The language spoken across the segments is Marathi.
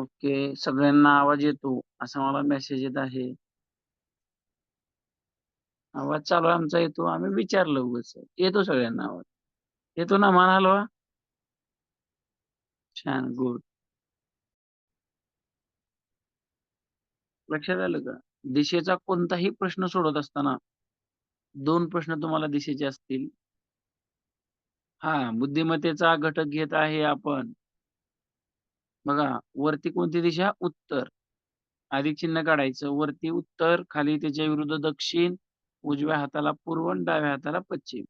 ओके. सगळ्यांना आवाज येतो असा मला मेसेज येत आहे. आवाज चालू आमचा येतो. आम्ही विचारलं उगाच. येतो सगळ्यांना आवाज. येतो ना मान हलवा. छान, गुड. लक्षात आलं का? दिशेचा कोणताही प्रश्न सोडत असताना दोन प्रश्न तुम्हाला दिशेचे असतील. हा बुद्धिमत्तेचा घटक घेत आहे आपण. बघा, वरती कोणती दिशा? उत्तर. अधिक चिन्ह काढायचं. वरती उत्तर, खाली त्याच्या विरुद्ध दक्षिण, उजव्या हाताला पूर्व आणि डाव्या हाताला पश्चिम.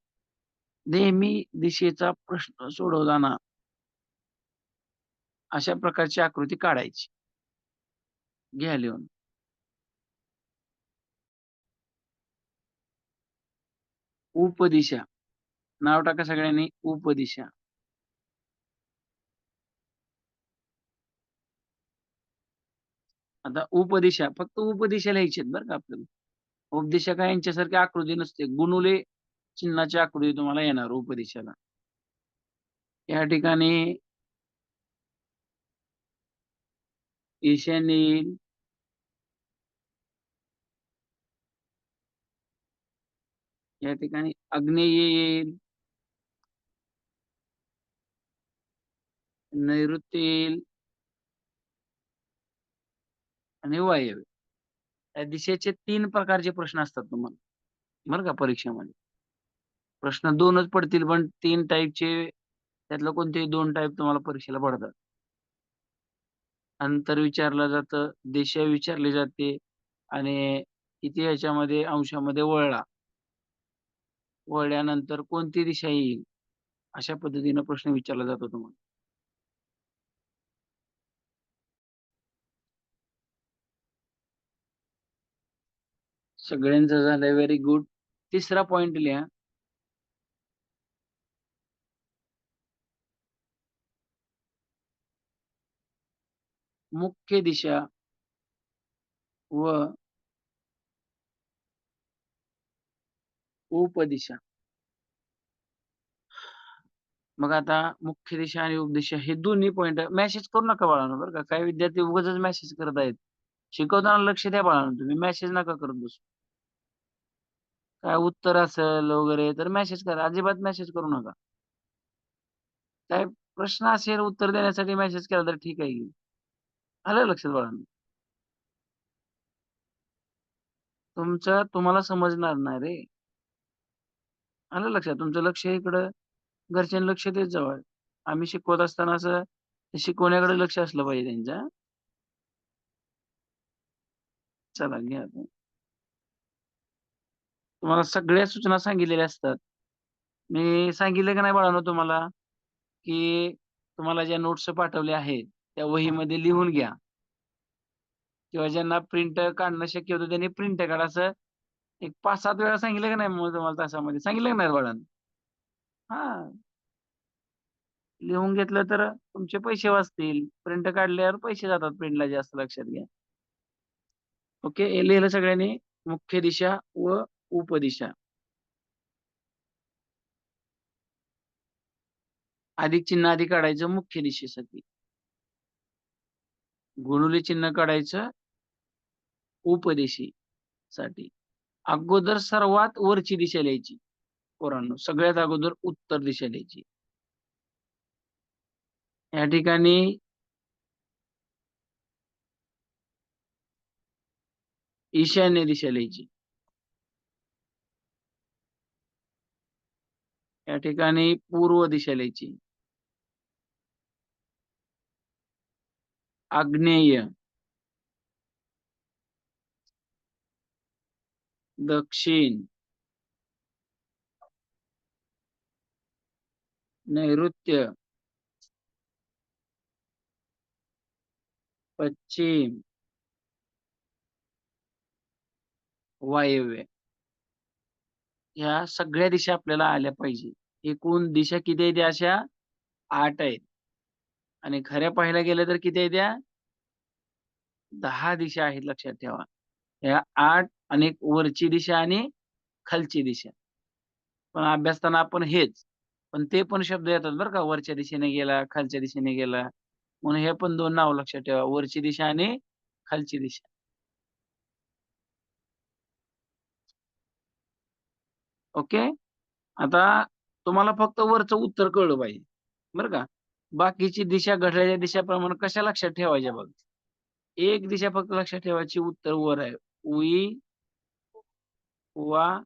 नेहमी दिशेचा प्रश्न सोडवताना अशा प्रकारची आकृती काढायची. घ्या लिहून. उपदिशा. नाव टाका सगळ्यांनी उपदिशा. आता उपदिशा फक्त उपदिशा लिहायची आहेत बरं का आपल्याला. उपदिशा काय यांच्यासारखी आकृती नसते. गुणुले चिन्हाची आकृती तुम्हाला येणार उपदिशाला. या ठिकाणी ईशान येईल. या ठिकाणी अग्नेय येईल. नैऋत्य येईल. आणि वायव्य. या दिशेचे तीन प्रकारचे प्रश्न असतात तुम्हाला. बरं का परीक्षेमध्ये. प्रश्न दोनच पडतील पण तीन टाईपचे त्यातलं कोणतेही दोन टाईप तुम्हाला परीक्षेला पडतात. अंतर विचारलं जातं, दिशा विचारली जाते आणि किती अंशामध्ये वळला. वळल्यानंतर कोणती दिशा येईल? अशा पद्धतीनं प्रश्न विचारला जातो तुम्हाला. सगळ्यांचं झालंय व्हेरी गुड. तिसरा पॉइंट लिहा. मुख्य दिशा व उपदिशा. मग आता मुख्य दिशा आणि उपदिशा हे दोन्ही पॉइंट मेसेज करू नका बाळांनो बरं का. काही विद्यार्थी उगाचच मेसेज करत आहेत. शिकवताना लक्ष द्या बाळांनो तुम्ही. मेसेज नका करत बसू. काय उत्तर असेल वगैरे तर मेसेज करा. अजिबात मेसेज करू नका. काय प्रश्न असेल उत्तर देण्यासाठी मेसेज केला तर ठीक आहे आलं लक्षात बघा तुमचं तुम्हाला समजणार नाही रे. आलं लक्षात? तुमचं लक्ष इकडं घरच्यांनी लक्ष देत जवळ आम्ही शिकवत असताना असं शिकवण्याकडे लक्ष असलं पाहिजे त्यांच्या. चला घ्या आता. तुम्हाला सगळ्या सूचना सांगितलेल्या असतात. मी सांगितलं का नाही बाळांनो तुम्हाला, की तुम्हाला ज्या नोट्स पाठवल्या आहेत, त्या वहीमध्ये लिहून घ्या. किंवा ज्यांना प्रिंट काढणं शक्य होतं त्यांनी प्रिंट काढा. असं एक 5-7 वेळा सांगितलं का नाही मग तुम्हाला तासामध्ये? सांगितलं का नाही बाळांनो? हा लिहून घेतलं तर तुमचे पैसे वाचतील. प्रिंट काढल्यावर पैसे जातात प्रिंटला जास्त लक्षात घ्या. ओके. लिहिलं सगळ्यांनी? मुख्य दिशा व उपदिशा. अधिक चिन्ह आधी काढायचं मुख्य दिशेसाठी. गुणुले चिन्ह काढायचं उपदिशेसाठी. अगोदर सर्वात वरची दिशा लिहायची पोरांनो. सगळ्यात अगोदर उत्तर दिशा लिहायची. या ठिकाणी ईशान्य दिशा लिहायची. या ठिकाणी पूर्व दिशेलेची आग्नेय. दक्षिण. नैऋत्य. पश्चिम. वायव्य. ह्या सगळ्या दिशा आपल्याला आल्या पाहिजे. एकूण दिशा किती आहेत अशा? आठ आहेत. आणि खऱ्या पाहायला गेलं तर किती आहे त्या? दहा दिशा आहेत लक्षात ठेवा. ह्या आठ आणि वरची दिशा आणि खालची दिशा. पण अभ्यासताना आपण हेच. पण ते पण शब्द येतात बरं का. वरच्या दिशेने गेला, खालच्या दिशेने गेला. म्हणून हे पण दोन नाव लक्षात ठेवा वरची दिशा आणि खालची दिशा ओके आता तुम्हाला फक्त वरचं उत्तर कळलं पाहिजे. बरं का? बाकीची दिशा घडलेल्या दिशाप्रमाणे कशा लक्षात ठेवायच्या बघ. एक दिशा फक्त लक्षात ठेवायची उत्तर वर आहे. उई वा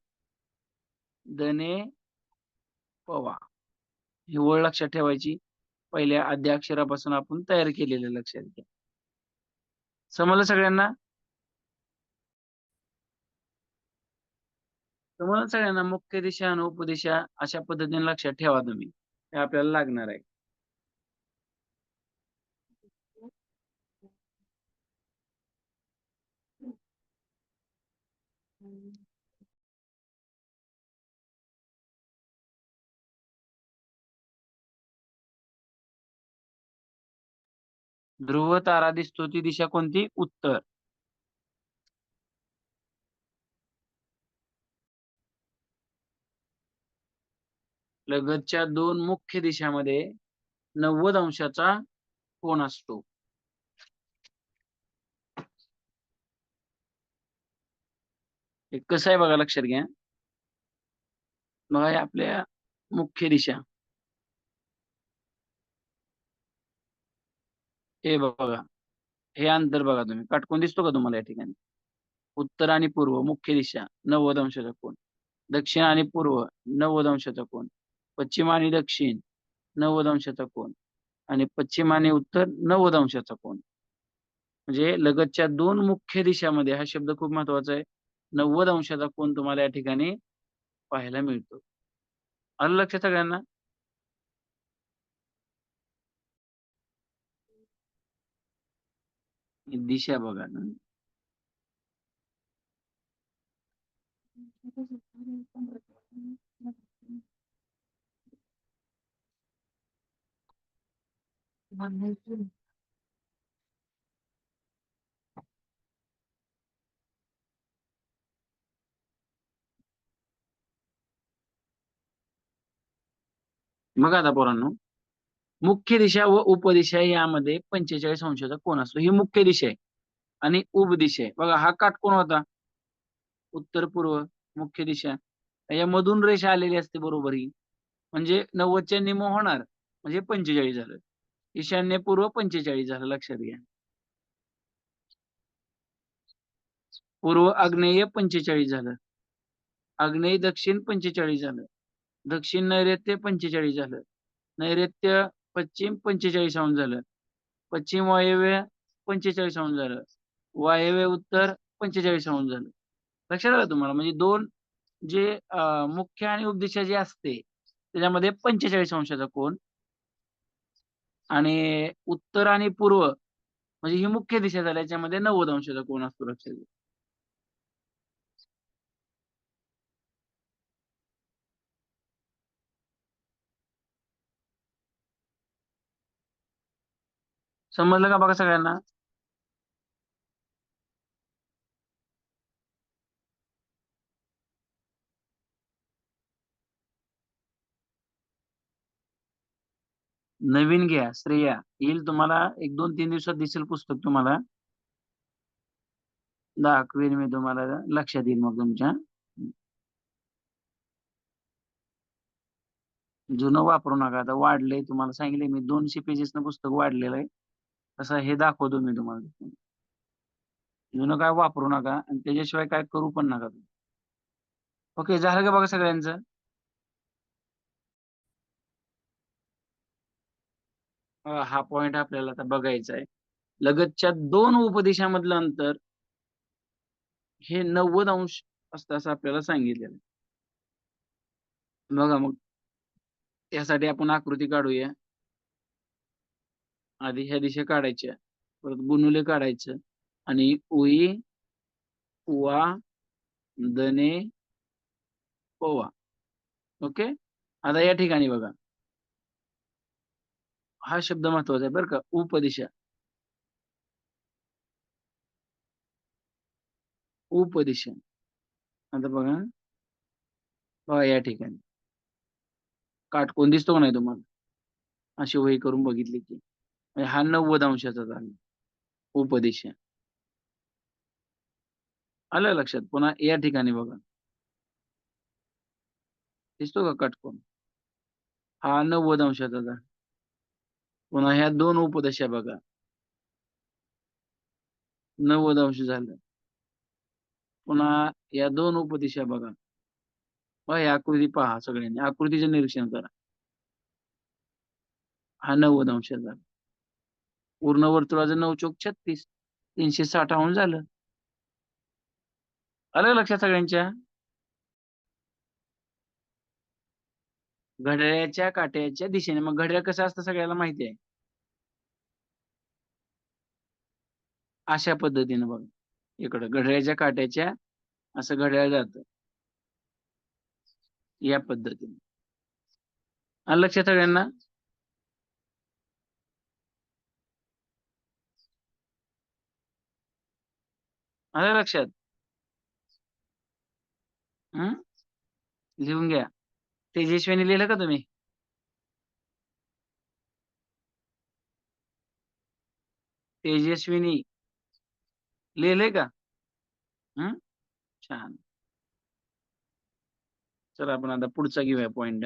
दने पवा. ही वळ लक्षात ठेवायची. पहिल्या आद्या अक्षरापासून आपण तयार केलेलं लक्षात घ्या. समजलं सगळ्यांना? तुम्हाला सगळ्यांना मुख्य दिशा आणि उपदिशा अशा पद्धतीने लक्षात ठेवा तुम्ही. हे आपल्याला लागणार आहे. ध्रुव तारा दिसतो. ती दिशा कोणती? उत्तर. लगतच्या दोन मुख्य दिशामध्ये नव्वद अंशाचा कोण असतो. हे कसं आहे बघा लक्षात घ्या. बघा आपल्या मुख्य दिशा. हे बघा. हे अंतर बघा तुम्ही. काटकोन दिसतो का तुम्हाला या ठिकाणी? उत्तर आणि पूर्व मुख्य दिशा नव्वद अंशाचा कोण दक्षिण आणि पूर्व नव्वद अंशाचा कोण पश्चिम आणि दक्षिण नव्वद अंशाचा कोण आणि पश्चिम आणि उत्तर नव्वद अंशाचा कोण म्हणजे लगतच्या दोन मुख्य दिशामध्ये हा शब्द खूप महत्त्वाचा आहे नव्वद अंशाचा कोण तुम्हाला या ठिकाणी पाहायला मिळतो. आलं लक्ष सगळ्यांना? दिशा बघा ना. मग आता पोरांनो मुख्य दिशा व उपदिशा यामध्ये पंचेचाळीस अंशाचा कोण असतो? ही मुख्य दिशा आहे आणि उपदिशा आहे. बघा हा काटकोन होता? उत्तर पूर्व मुख्य दिशा. या मधून रेषा आलेली असते बरोबर ही. म्हणजे नव्वदच्या निम होणार म्हणजे पंचेचाळीस झालं. ईशान्य पूर्व पंचेचाळीस झालं लक्षात घ्या. पूर्व आग्नेय पंचेचाळीस झालं. आग्नेय दक्षिण पंचेचाळीस झालं. दक्षिण नैऋत्य पंचेचाळीस झालं. नैऋत्य पश्चिम पंचेचाळीस अंश झालं. पश्चिम वायव्य पंचेचाळीस अंश झालं. वायव्य उत्तर पंचेचाळीस अंश झालं. लक्षात आलं तुम्हाला? म्हणजे दोन जे मुख्य आणि उपदिशा जे असते त्याच्यामध्ये पंचेचाळीस अंशाचा कोण आणि उत्तर आणि पूर्व म्हणजे ही मुख्य दिशा झाली याच्यामध्ये नव्वद अंशाचा कोण असतो लक्षात घ्या. समजलं का बघा सगळ्यांना नवीन घ्या श्रेया. येईल तुम्हाला एक दोन तीन दिवसात दिसेल पुस्तक तुम्हाला. दाखवेन मी तुम्हाला लक्षात येईल मग तुमच्या. जुनं वापरू नका आता वाढलंय तुम्हाला सांगितलंय मी दोनशे पेजेसनं पुस्तक वाढलेलं आहे. तसं हे दाखवतो मी तुम्हाला. जुनं काय वापरू नका आणि त्याच्याशिवाय काय करू पण नका तुम्ही. ओके झालं का बघा सगळ्यांचं? हा पॉइंट आपल्याला आता बघायचा आहे. लगतच्या दोन उपदेशामधलं अंतर हे नव्वद अंश असतं असं आपल्याला सांगितलेलं आहे. बघा मग. त्यासाठी आपण आकृती काढूया. आधी ह्या दिशा काढायच्या. परत गुणुले काढायचं. आणि उई उवा दने पोवा ओके? आता या ठिकाणी बघा. हा शब्द महत्त्वाचा आहे बरं का. उपदिशा. उपदिशा. आता बघा. बघा या ठिकाणी. काटकोन दिसतो का नाही तुम्हाला? अशी वही करून बघितली की. म्हणजे हा नव्वद अंशाचा झाला. उपदिशा. आलं लक्षात? पुन्हा या ठिकाणी बघा. दिसतो का काटकोण हा नव्वद अंशाचा झाला. पुन्हा ह्या दोन उपदशा बघा. नव्वद अंश झालं. पुन्हा या दोन उपदिशा बघा. बघा ही आकृती पहा सगळ्यांनी. आकृतीचे निरीक्षण करा. हा नव्वद अंश झाला. पूर्ण वर्तुळाचं नऊ चौक छत्तीस. तीनशे साठ अंश झालं. आलं लक्षात सगळ्यांच्या? घड्याळ्याच्या काट्याच्या दिशेने. मग घड्याळ कसं असतं सगळ्याला माहिती आहे? अशा पद्धतीने बघा. इकडं घड्याळ्याच्या काट्याच्या असं घड्याळ जात. या पद्धतीने. आलं लक्षात सगळ्यांना? आलं लक्षात? हम्म लिहून घ्या. तेजस्वीने लिहिलं का तुम्ही? तेजस्विनी लिहिलंय का? हम्म छान. चला आपण आता पुढचा घेऊया पॉइंट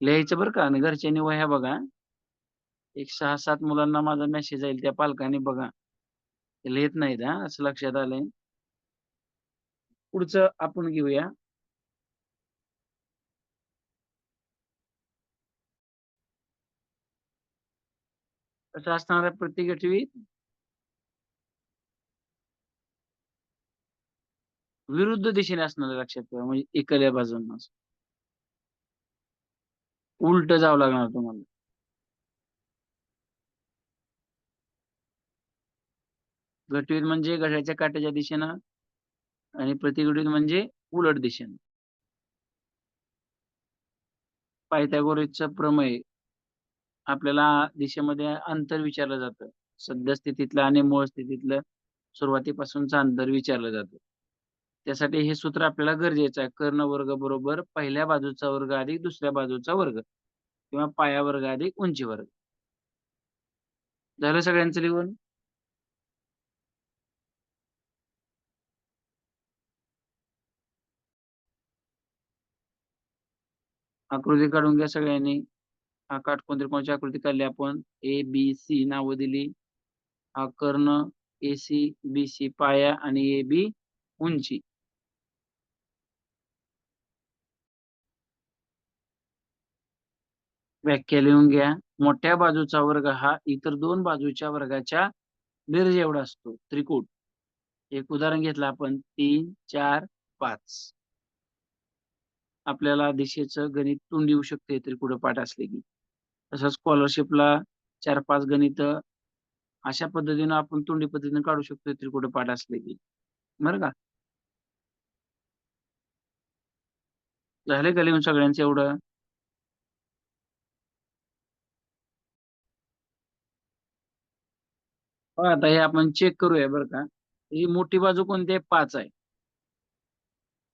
लिहायचं बरं का? आणि घरच्यांनी वह्या बघा. एक सहा सात मुलांना माझा मेसेज येईल त्या पालकांनी बघा. ते लिहित नाहीत हा? असं लक्षात आलंय. पुढचं आपण घेऊया. कसं असणार आहे प्रत्येक विरुद्ध दिशेने असणार लक्षात ठेवा. म्हणजे एकल्या बाजून उलट जावं लागणार तुम्हाला. घटवीत म्हणजे घड्याच्या काट्याच्या दिशेनं आणि प्रतिघटित म्हणजे उलट दिशेनं. पायथागोरसचं प्रमेय आपल्याला दिशेमध्ये अंतर विचारलं जातं. सद्यस्थितीतलं आणि मूळ स्थितीतलं सुरुवातीपासूनचं अंतर विचारलं जातं. त्यासाठी हे सूत्र आपल्याला गरजेचं आहे. कर्ण वर्ग बरोबर पहिल्या बाजूचा वर्ग अधिक दुसऱ्या बाजूचा वर्ग किंवा पाया वर्ग अधिक उंची वर्ग. झालं सगळ्यांचं लिहून? आकृती काढून घ्या सगळ्यांनी. हा काटकोन त्रिकोणाची आकृती काढली आपण? ए बी सी नावं दिली. हा कर्ण ए सी बी सी पाया आणि ए बी उंची. व्याख्या लिहून घ्या. मोठ्या बाजूचा वर्ग हा इतर दोन बाजूच्या वर्गाच्या बेरज एवढा असतो. त्रिकूट एक उदाहरण घेतलं आपण. तीन चार पाच. आपल्याला दिशेचं गणित तोंड येऊ शकते. त्रिकूट पाठ असले की. तसं स्कॉलरशिपला चार पाच गणित अशा पद्धतीनं आपण तोंडी पद्धतीने काढू शकतो त्रिकूट पाठ असले की. बरं का? झाले का लिहून सगळ्यांचं एवढं? आता हे आपण चेक करूया बरं का. ही मोठी बाजू कोणती आहे? पाच आहे.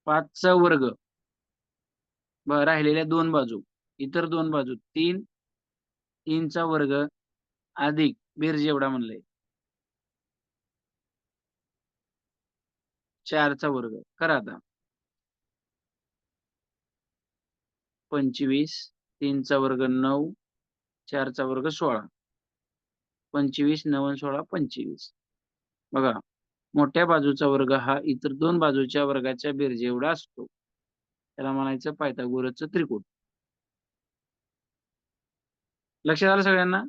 पाचचा वर्ग. ब राहिलेल्या दोन बाजू. इतर दोन बाजू. तीन तीनचा वर्ग अधिक बेरज एवढा म्हणलंय. चारचा वर्ग. करा आता. पंचवीस तीनचा वर्ग नऊ चारचा वर्ग सोळा. पंचवीस नवन सोळा पंचवीस. बघा मोठ्या बाजूचा वर्ग हा इतर दोन बाजूच्या वर्गाच्या बेरजे एवढा असतो. त्याला म्हणायचं पायथागोरसचं त्रिकोण. लक्षात आलं सगळ्यांना